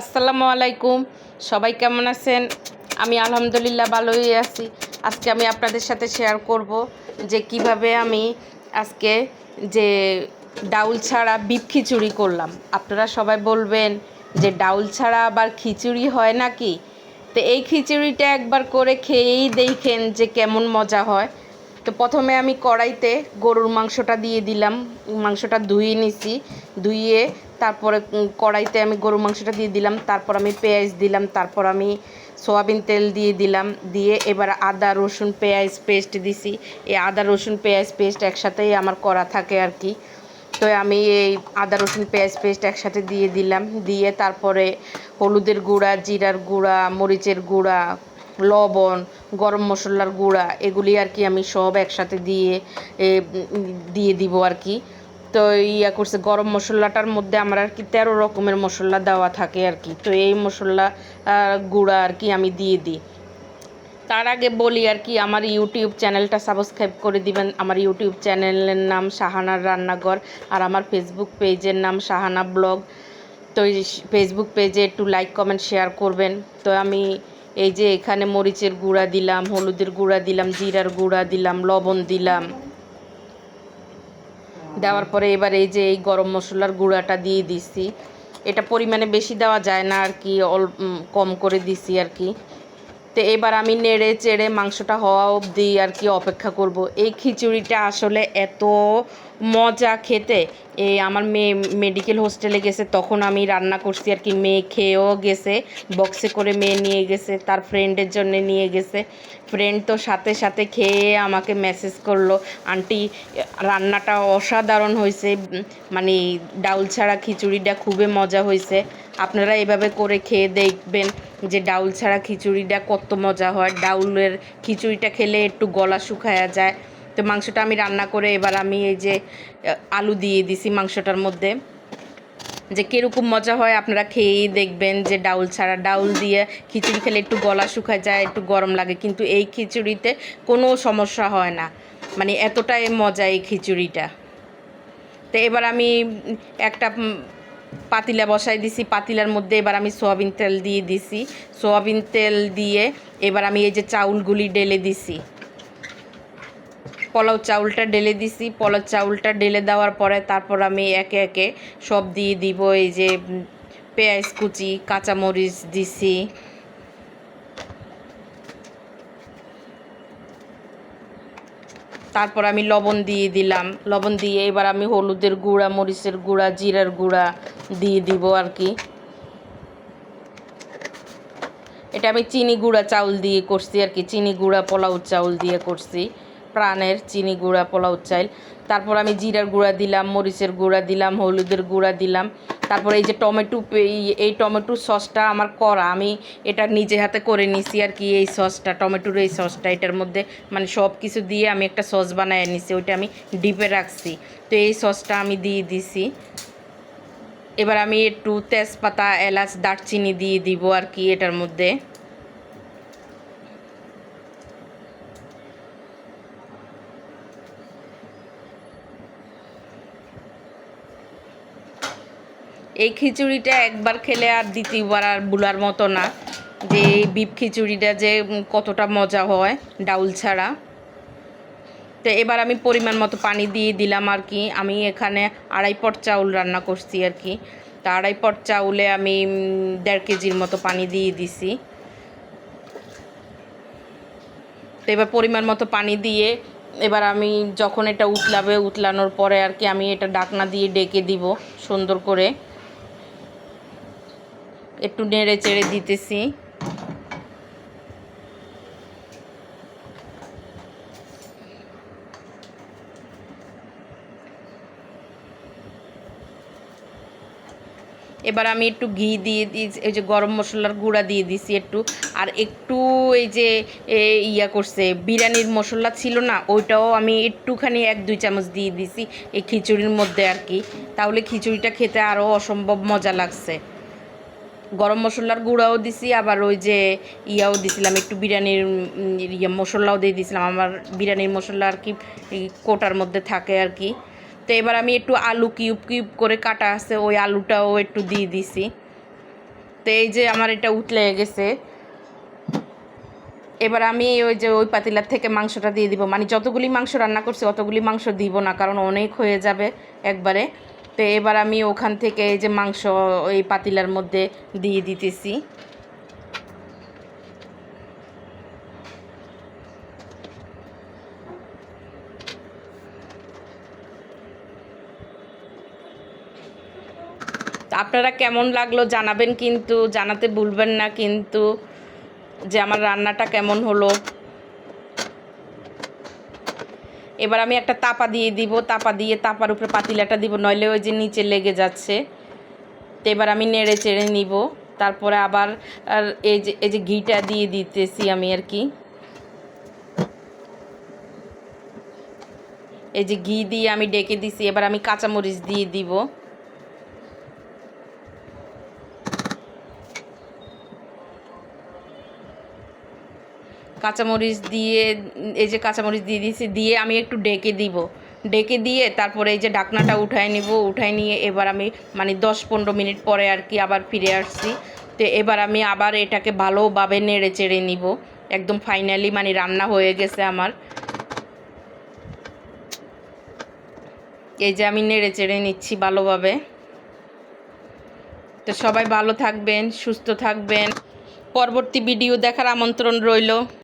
আসসালামু আলাইকুম। সবাই কেমন আছেন? আমি আলহামদুলিল্লাহ ভালোই আছি। আজকে আমি আপনাদের সাথে শেয়ার করব যে কীভাবে আমি আজকে যে ডাউল ছাড়া বিপ খিচুড়ি করলাম। আপনারা সবাই বলবেন যে ডাউল ছাড়া আবার খিচুড়ি হয় নাকি? তো এই খিচুড়িটা একবার করে খেয়েই দেখেন যে কেমন মজা হয়। তো প্রথমে আমি কড়াইতে গরুর মাংসটা দিয়ে দিলাম। মাংসটা ধুয়ে নিছি, ধুয়ে তারপরে কড়াইতে আমি গরুর মাংসটা দিয়ে দিলাম, তারপর আমি পেঁয়াজ দিলাম, তারপর আমি সোয়াবিন তেল দিয়ে দিলাম, দিয়ে এবার আদা, রসুন, পেঁয়াজ পেস্ট দিছি। এই আদা, রসুন, পেঁয়াজ পেস্ট একসাথেই আমার করা থাকে আর কি। তো আমি এই আদা, রসুন, পেঁয়াজ পেস্ট একসাথে দিয়ে দিলাম, দিয়ে তারপরে হলুদের গুঁড়া, জিরার গুঁড়া, মরিচের গুঁড়া লবণ, গরম মশলার গুঁড়া, এগুলি আর কি আমি সব একসাথে দিয়ে দিয়ে দিব আর কি। তো ইয়া করছে, গরম মশলাটার মধ্যে আমার আর কি তেরো রকমের মশলা দেওয়া থাকে আর কি। তো এই মশলা গুঁড়া আর কি আমি দিয়ে দিই। তার আগে বলি আর কি, আমার ইউটিউব চ্যানেলটা সাবস্ক্রাইব করে দিবেন। আমার ইউটিউব চ্যানেলের নাম শাহানার রান্নাঘর আর আমার ফেসবুক পেজের নাম শাহানা ব্লগ। তো ফেসবুক পেজে একটু লাইক, কমেন্ট, শেয়ার করবেন। তো আমি এই যে এখানে মরিচের গুঁড়া দিলাম, হলুদের গুঁড়া দিলাম, জিরার গুঁড়া দিলাম, লবণ দিলাম। দেওয়ার পরে এবার এই যে এই গরম মশলার গুঁড়াটা দিয়ে দিছি। এটা পরিমাণে বেশি দেওয়া যায় না আর কি, অল কম করে দিছি আর কি। তো এবার আমি নেড়ে চেড়ে মাংসটা হওয়া অবধি আর কি অপেক্ষা করব। এই খিচুড়িটা আসলে এত মজা খেতে এই আমার মেয়ে মেডিকেল হোস্টেলে গেছে, তখন আমি রান্না করছি আর কি, মেয়ে খেয়েও গেছে বক্সে করে মেয়ে নিয়ে গেছে, তার ফ্রেন্ডের জন্য নিয়ে গেছে। ফ্রেন্ড তো সাথে সাথে খেয়ে আমাকে মেসেজ করল, আন্টি, রান্নাটা অসাধারণ হয়েছে মানে ডাউল ছাড়া খিচুড়িটা খুবই মজা হয়েছে। আপনারা এভাবে করে খেয়ে দেখবেন যে ডাউল ছাড়া খিচুড়িটা কত মজা হয়। ডাউলের খিচুড়িটা খেলে একটু গলা শুকায়া যায়। তো মাংসটা আমি রান্না করে এবার আমি এই যে আলু দিয়ে দিছি মাংসটার মধ্যে। যে কীরকম মজা হয় আপনারা খেয়েই দেখবেন যে ডাউল ছাড়া। ডাউল দিয়ে খিচুড়ি খেলে একটু গলা শুকায় যায়, একটু গরম লাগে। কিন্তু এই খিচুড়িতে কোনো সমস্যা হয় না। মানে এতটাই মজা এই খিচুড়িটা। তো এবার আমি একটা পাতিলা বসাই দিছি, পাতিলার মধ্যে এবার আমি সোয়াবিন তেল দিয়ে দিছি। সোয়াবিন তেল দিয়ে এবার আমি এই যে চাউলগুলি ডেলে দিছি। পলাও চাউলটা ডেলে দিছি, পোলাও চাউলটা ডেলে দেওয়ার পরে তারপর আমি একে একে সব দিয়ে দিব, এই যে পেঁয়াজ কুচি, কাঁচামরিচ দিছি। তারপর আমি লবণ দিয়ে দিলাম। লবণ দিয়ে এবার আমি হলুদের গুঁড়া, মরিচের গুঁড়া, জিরার গুঁড়া দিয়ে দিব আর কি। এটা আমি চিনি গুঁড়া চাউল দিয়ে করছি আর কি। চিনি গুঁড়া, পোলাও চাউল দিয়ে করছি। প্রাণের চিনি গুঁড়া, পোলাও চাইল। তারপর আমি জিরার গুঁড়া দিলাম, মরিচের গুঁড়া দিলাম, হলুদের গুঁড়া দিলাম। তারপর এই যে টমেটো, এই টমেটো সসটা আমার করা। আমি এটা নিজে হাতে করে নিছি আর কি এই সসটা, টমেটোর এই সসটা। এটার মধ্যে মানে সব কিছু দিয়ে আমি একটা সস বানায় নিছি, ওইটা আমি ডিপে রাখছি। তো এই সসটা আমি দিয়ে দিছি। এবার আমি একটু তেজপাতা, এলাচ, দারচিনি দিয়ে দিব আর কি এটার মধ্যে। এই খিচুড়িটা একবার খেলে আর দ্বিতীয়বার আর বুলার মতো না। যে এই বিপ খিচুড়িটা যে কতটা মজা হয় ডাউল ছাড়া। তো এবার আমি পরিমাণ মতো পানি দিয়ে দিলাম আর কি। আমি এখানে আড়াই পট চাউল রান্না করছি আর কি। তা আড়াই পট চাউলে আমি দেড় কেজির মতো পানি দিয়ে দিছি। তো এবার পরিমাণ মতো পানি দিয়ে এবার আমি যখন এটা উতলাবে, উতলানোর পরে আর কি আমি এটা ডাকনা দিয়ে ডেকে দিব সুন্দর করে। একটু নেড়ে চেড়ে দিতেছি। এবার আমি একটু ঘি দিয়ে দিই, এই যে গরম মশলার গুঁড়া দিয়ে দিছি একটু। আর একটু এই যে ইয়া করছে, বিরিয়ানির মশলা ছিল না, ওইটাও আমি একটুখানি এক, দুই চামচ দিয়ে দিছি এই খিচুড়ির মধ্যে আর কি। তাহলে খিচুড়িটা খেতে আরও অসম্ভব মজা লাগছে। গরম মশলার গুঁড়াও দিছি, আবার ওই যে ইয়াও দিছিলাম, একটু বিরিয়ানির ইয়ে মশলাও দিয়ে দিছিলাম। আমার বিরিয়ানির মশলা আর কি কোটার মধ্যে থাকে আর কি। তো এবার আমি একটু আলু কিউব কিউব করে কাটা আছে, ওই আলুটাও একটু দিয়ে দিছি। তো এই যে আমার এটা উতলে গেছে। এবার আমি ওই যে ওই পাতিলার থেকে মাংসটা দিয়ে দিব। মানে যতগুলি মাংস রান্না করছি, অতগুলি মাংস দিব না, কারণ অনেক হয়ে যাবে একবারে। তো এবার আমি ওখান থেকে এই যে মাংস ওই পাতিলার মধ্যে দিয়ে দিতেছি। আপনারা কেমন লাগল জানাবেন, কিন্তু জানাতে ভুলবেন না, কিন্তু যে আমার রান্নাটা কেমন হলো। এবার আমি একটা তাপা দিয়ে দিব, তাপা দিয়ে তাপার উপরে পাতিলাটা দিব, নইলে ওই যে নিচে লেগে যাচ্ছে। তো এবার আমি নেড়ে চেড়ে নিব, তারপরে আবার আর এই যে এই যে ঘিটা দিয়ে দিতেছি আমি আর কি। এই যে ঘি দিয়ে আমি ডেকে দিছি, এবার আমি কাঁচামরিচ দিয়ে দিব। কাঁচামরিচ দিয়ে, এই যে কাঁচামরিচ দিয়ে দিয়েছি, দিয়ে আমি একটু ডেকে দিব। ডেকে দিয়ে তারপরে এই যে ঢাকনাটা উঠায় নিব, উঠায় নিয়ে এবার আমি মানে দশ পনেরো মিনিট পরে আর কি আবার ফিরে আসছি। তো এবার আমি আবার এটাকে ভালোভাবে নেড়ে চেড়ে নিব। একদম ফাইনালি মানে রান্না হয়ে গেছে আমার। এই যে আমি নেড়ে চেড়ে নিচ্ছি ভালোভাবে। তো সবাই ভালো থাকবেন, সুস্থ থাকবেন। পরবর্তী ভিডিও দেখার আমন্ত্রণ রইল।